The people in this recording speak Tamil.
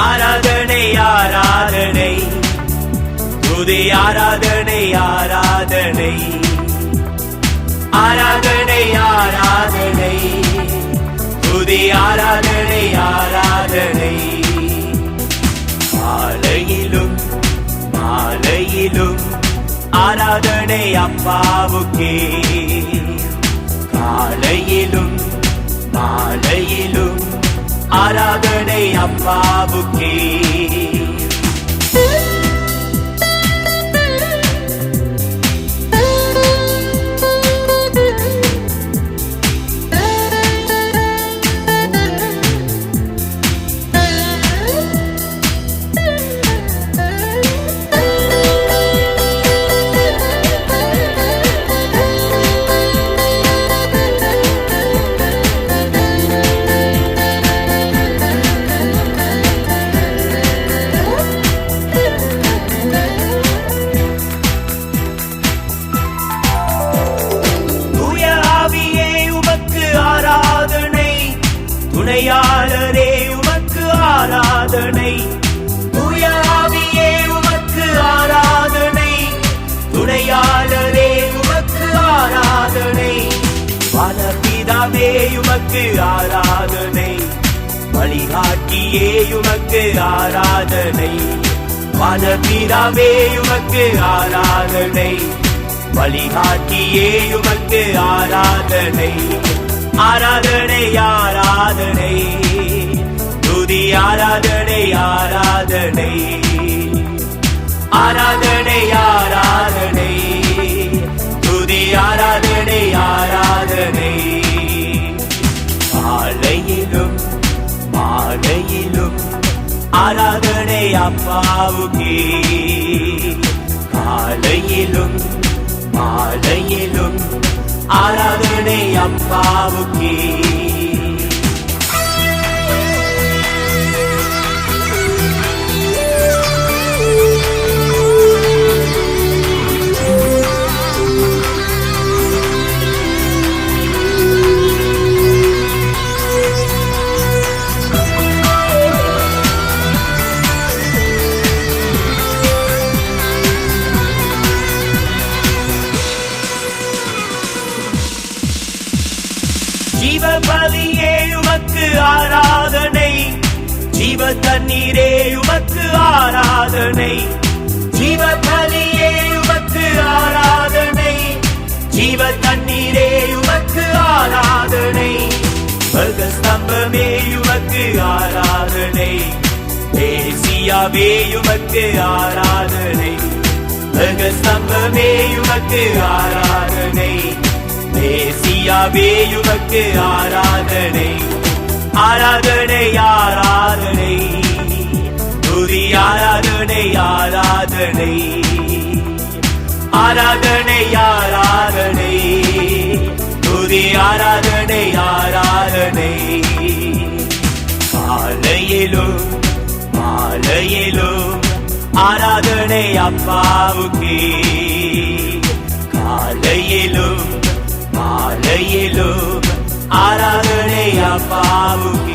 ஆராதனை ஆராதனை. துதி ஆராதனை ஆராதனை. ஆராதனை ஆராதனை. துதி ஆராதனை ஆராதனை. மாலையிலும் மாலையிலும் ஆராதனை அப்பாவுக்கே. காலையிலும் மாலையிலும் ஆராதனை அப்பாவுக்கே. துணையாளரே உமக்கு ஆராதனை. தூய உமக்கு ஆராதனை. துணையாளரே உமக்கு ஆராதனை. வனபிதாவே உமக்கு ஆராதனை. வழிகாட்டியே உமக்கு ஆராதனை. வனபிதாவே உமக்கு ஆராதனை. வழிகாட்டியே உமக்கு ஆராதனை. ஆராதனை ஆராதனை. துதி ஆராதனை ஆராதனை. ஆராதனை ஆராதனை. துதி ஆராதனை ஆராதனை. மாலையிலும் மாலையிலும் ஆராதனை அப்பாவுக்கே. காலையிலும் மாலையிலும் ஆராதனை அப்பாவுக்கே. ஜீவபலியே உமக்கு ஆராதனை. ஜீவ தண்ணீரே உமக்கு ஆராதனை. ஜீவபலியே உமக்கு ஆராதனை. ஜீவ தண்ணீரே உமக்கு ஆராதனை. ஸ்தம்பமே உமக்கு ஆராதனை. தேசியாவே உமக்கு ஆராதனை. ஸ்தம்பமே உமக்கு ஆராதனை. தேசியாவே உமக்கு ஆராதனை. ஆராதனை ஆராதனை. துதி ஆராதனை ஆராதனை. ஆராதனை ஆராதனை. துதி ஆராதனை ஆராதனை. காலையிலும் மாலையிலும் ஆராதனை அப்பாவுக்கே. காலையிலும் l'œil et l'aube à la venée à Pavouki.